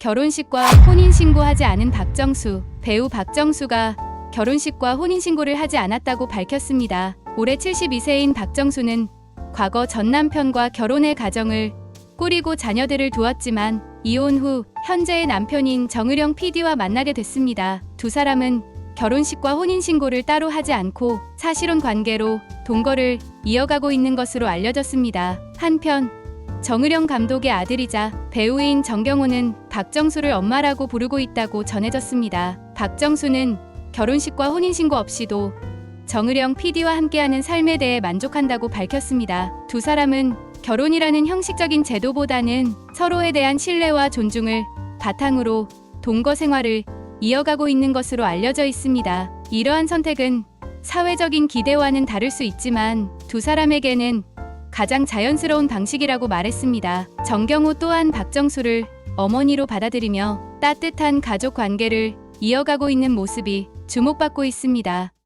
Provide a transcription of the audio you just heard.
결혼식과 혼인신고하지 않은 박정수, 배우 박정수가 결혼식과 혼인신고를 하지 않았다고 밝혔습니다. 올해 72세인 박정수는 과거 전 남편과 결혼의 가정을 꾸리고 자녀들을 두었지만 이혼 후 현재의 남편인 정의령 PD와 만나게 됐습니다. 두 사람은 결혼식과 혼인신고를 따로 하지 않고 사실혼 관계로 동거를 이어가고 있는 것으로 알려졌습니다. 한편 정의령 감독의 아들이자 배우인 정경호는 박정수를 엄마라고 부르고 있다고 전해졌습니다. 박정수는 결혼식과 혼인신고 없이도 정의령 PD와 함께하는 삶에 대해 만족한다고 밝혔습니다. 두 사람은 결혼이라는 형식적인 제도보다는 서로에 대한 신뢰와 존중을 바탕으로 동거 생활을 이어가고 있는 것으로 알려져 있습니다. 이러한 선택은 사회적인 기대와는 다를 수 있지만 두 사람에게는 가장 자연스러운 방식이라고 말했습니다. 정경호 또한 박정수를 어머니로 받아들이며 따뜻한 가족 관계를 이어가고 있는 모습이 주목받고 있습니다.